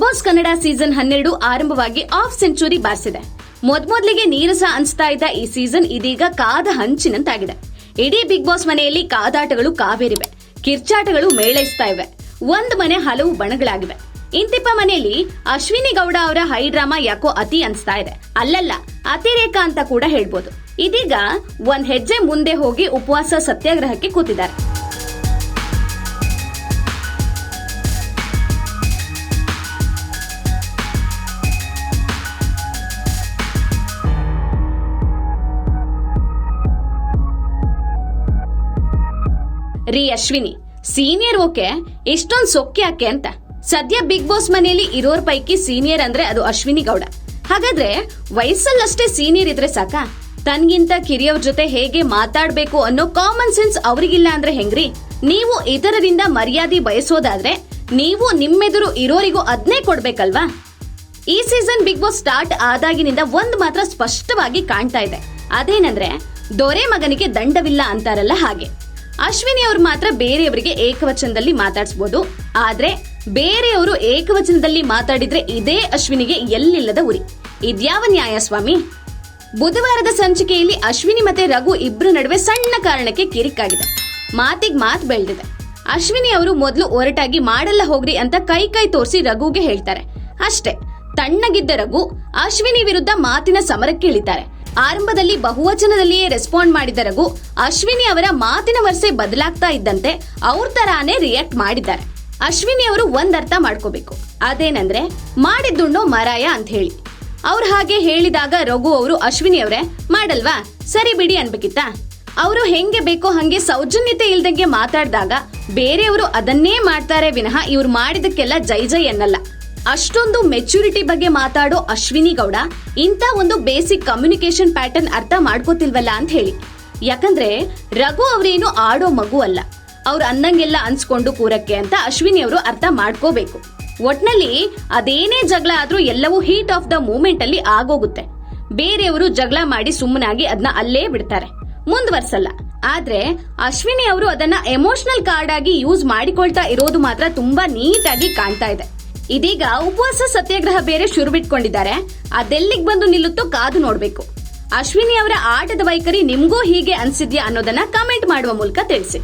Boss Kannada season ಹನ್ನೆರಡು ಆರಂಭವಾಗಿ of century ಬಾರಿಸಿದೆ. ಮೊದ್ಮೊದ್ಲಿಗೆ ನೀರಸ ಅನಿಸ್ತಾ ಇದ್ದ ಈ ಸೀಸನ್ ಇದೀಗ ಕಾದ ಹಂಚಿನಂತಾಗಿದೆ. ಇಡೀ ಬಿಗ್ ಬಾಸ್ ಮನೆಯಲ್ಲಿ ಕಾದಾಟಗಳು ಕಾವೇರಿವೆ. ಕಿರ್ಚಾಟಗಳು ಮೇಳೈಸ್ತಾ ಇವೆ. ಒಂದ್ ಮನೆ ಹಲವು ಬಣಗಳಾಗಿವೆ. ಇಂತಿಪ್ಪ ಮನೆಯಲ್ಲಿ ಅಶ್ವಿನಿ ಗೌಡ ಅವರ ಹೈ ಡ್ರಾಮಾ ಯಾಕೋ ಅತಿ ಅನಿಸ್ತಾ ಇದೆ. ಅಲ್ಲಲ್ಲ, ಅತಿರೇಕ ಅಂತ ಕೂಡ ಹೇಳ್ಬೋದು. ಇದೀಗ ಒಂದ್ ಹೆಜ್ಜೆ ಮುಂದೆ ಹೋಗಿ ಉಪವಾಸ ಸತ್ಯಾಗ್ರಹಕ್ಕೆ ಕೂತಿದ್ದಾರೆ. ರೀ ಅಶ್ವಿನಿ ಸೀನಿಯರ್ ಓಕೆ ಇಷ್ಟೊಂದ್ ಸೊಕ್ಕೆ ಯಾಕೆ ಅಂತ. ಸದ್ಯ ಬಿಗ್ ಬಾಸ್ ಮನೆಯಲ್ಲಿ ಇರೋರ್ ಪೈಕಿ ಸೀನಿಯರ್ ಅಂದ್ರೆ ಅದು ಅಶ್ವಿನಿ ಗೌಡ. ಹಾಗಾದ್ರೆ ವಯಸ್ಸಲ್ಲಷ್ಟೇ ಸೀನಿಯರ್ ಇದ್ರೆ ಸಾಕಾ? ತನ್ಗಿಂತ ಕಿರಿಯವ್ರ ಜೊತೆ ಹೇಗೆ ಮಾತಾಡ್ಬೇಕು ಅನ್ನೋ ಕಾಮನ್ ಸೆನ್ಸ್ ಅವ್ರಿಗಿಲ್ಲ ಅಂದ್ರೆ ಹೆಂಗ್ರಿ? ನೀವು ಇತರರಿಂದ ಮರ್ಯಾದೆ ಬಯಸೋದಾದ್ರೆ ನೀವು ನಿಮ್ಮೆದುರು ಇರೋರಿಗೂ ಅದ್ನೇ ಕೊಡ್ಬೇಕಲ್ವಾ? ಈ ಸೀಸನ್ ಬಿಗ್ ಬಾಸ್ ಸ್ಟಾರ್ಟ್ ಆದಾಗಿನಿಂದ ಒಂದ್ ಮಾತ್ರ ಸ್ಪಷ್ಟವಾಗಿ ಕಾಣ್ತಾ ಇದೆ. ಅದೇನಂದ್ರೆ, ದೊರೆ ಮಗನಿಗೆ ದಂಡವಿಲ್ಲ ಅಂತಾರಲ್ಲ ಹಾಗೆ. ಅಶ್ವಿನಿ ಅವ್ರು ಮಾತ್ರ ಬೇರೆಯವರಿಗೆ ಏಕವಚನದಲ್ಲಿ ಮಾತಾಡಿಸಬಹುದು ಆದ್ರೆ ಬೇರೆಯವರು ಏಕವಚನದಲ್ಲಿ ಮಾತಾಡಿದ್ರೆ ಇದೇ ಅಶ್ವಿನಿಗೆ ಎಲ್ಲಿಲ್ಲದ ಉರಿ. ಇದ್ಯಾವ ನ್ಯಾಯ ಸ್ವಾಮಿ ಬುಧವಾರದ ಸಂಚಿಕೆಯಲ್ಲಿ ಅಶ್ವಿನಿ ಮತ್ತೆ ರಘು ಇಬ್ರು ನಡುವೆ ಸಣ್ಣ ಕಾರಣಕ್ಕೆ ಕಿರಿಕಾಗಿದೆ. ಮಾತಿಗೆ ಮಾತ್ ಬೆಳೆದಿದೆ. ಅಶ್ವಿನಿ ಅವರು ಮೊದಲು ಒರಟಾಗಿ ಮಾಡಲ್ಲ ಹೋಗ್ರಿ ಅಂತ ಕೈ ಕೈ ತೋರಿಸಿ ರಘುಗೆ ಹೇಳ್ತಾರೆ. ಅಷ್ಟೇ, ತಣ್ಣಗಿದ್ದ ರಘು ಅಶ್ವಿನಿ ವಿರುದ್ಧ ಮಾತಿನ ಸಮರಕ್ಕೆ ಇಳಿತಾರೆ ಆರಂಭದಲ್ಲಿ ಬಹುವಚನದಲ್ಲಿಯೇ ರೆಸ್ಪಾಂಡ್ ಮಾಡಿದ ರಘು, ಅಶ್ವಿನಿ ಅವರ ಮಾತಿನ ವರ್ಷೆ ಬದಲಾಗ್ತಾ ಇದ್ದಂತೆ ಅವ್ರ ತರಾನೇ ರಿಯಾಕ್ಟ್ ಮಾಡಿದ್ದಾರೆ. ಅಶ್ವಿನಿ ಅವರು ಒಂದರ್ಥ ಮಾಡ್ಕೋಬೇಕು. ಅದೇನಂದ್ರೆ, ಮಾಡಿದ್ದುಣ್ಣೋ ಮರಾಯ ಅಂತ ಹೇಳಿ. ಅವ್ರು ಹಾಗೆ ಹೇಳಿದಾಗ ರಘು ಅವರು ಅಶ್ವಿನಿ ಅವರೇ, ಮಾಡಲ್ವಾ? ಸರಿ ಬಿಡಿ ಅನ್ಬೇಕಿತ್ತ? ಅವರು ಹೆಂಗೆ ಬೇಕೋ ಹಂಗೆ ಸೌಜನ್ಯತೆ ಇಲ್ದಂಗೆ ಮಾತಾಡಿದಾಗ ಬೇರೆಯವರು ಅದನ್ನೇ ಮಾಡ್ತಾರೆ ವಿನಃ ಇವ್ರು ಮಾಡಿದಕ್ಕೆಲ್ಲ ಜೈ ಜೈ ಅನ್ನಲ್ಲ. ಅಷ್ಟೊಂದು ಮೆಚುರಿಟಿ ಬಗ್ಗೆ ಮಾತಾಡೋ ಅಶ್ವಿನಿ ಗೌಡ ಇಂಥ ಒಂದು ಬೇಸಿಕ್ ಕಮ್ಯುನಿಕೇಶನ್ ಪ್ಯಾಟರ್ನ್ ಅರ್ಥ ಮಾಡ್ಕೋತಿಲ್ವಲ್ಲ ಅಂತ ಹೇಳಿ. ಯಾಕಂದ್ರೆ ರಘು ಅವರೇನು ಆಡೋ ಮಗು ಅಲ್ಲ. ಅವ್ರು ಅನ್ನಂಗೆಲ್ಲ ಅನ್ಸ್ಕೊಂಡು ಕೂರಕ್ಕೆ ಅಂತ ಅಶ್ವಿನಿ ಅವರು ಅರ್ಥ ಮಾಡ್ಕೋಬೇಕು. ಒಟ್ನಲ್ಲಿ ಅದೇನೇ ಜಗಳ ಆದ್ರೂ ಎಲ್ಲವೂ ಹೀಟ್ ಆಫ್ ದ ಮೂಮೆಂಟ್ ಅಲ್ಲಿ ಆಗೋಗುತ್ತೆ. ಬೇರೆಯವರು ಜಗಳ ಮಾಡಿ ಸುಮ್ಮನಾಗಿ ಅದನ್ನ ಅಲ್ಲೇ ಬಿಡ್ತಾರೆ. ಮುಂದುವರ್ಸಲ್ಲ. ಆದ್ರೆ ಅಶ್ವಿನಿ ಅವರು ಅದನ್ನ ಎಮೋಷನಲ್ ಕಾರ್ಡ್ ಆಗಿ ಯೂಸ್ ಮಾಡಿಕೊಳ್ತಾ ಇರೋದು ಮಾತ್ರ ತುಂಬಾ ನೀಟಾಗಿ ಕಾಣ್ತಾ ಇದೆ. ಇದೀಗ ಉಪವಾಸ ಸತ್ಯಾಗ್ರಹ ಬೇರೆ ಶುರು ಬಿಟ್ಕೊಂಡಿದ್ದಾರೆ ಅದೆಲ್ಲಿಗ್ ಬಂದು ನಿಲ್ಲುತ್ತೋ ಕಾದು ನೋಡ್ಬೇಕು. ಅಶ್ವಿನಿ ಅವರ ಆಟದ ವೈಖರಿ ನಿಮ್ಗೂ ಹೀಗೆ ಅನ್ಸಿದ್ಯಾ ಅನ್ನೋದನ್ನ ಕಮೆಂಟ್ ಮಾಡುವ ಮೂಲಕ ತಿಳಿಸಿ.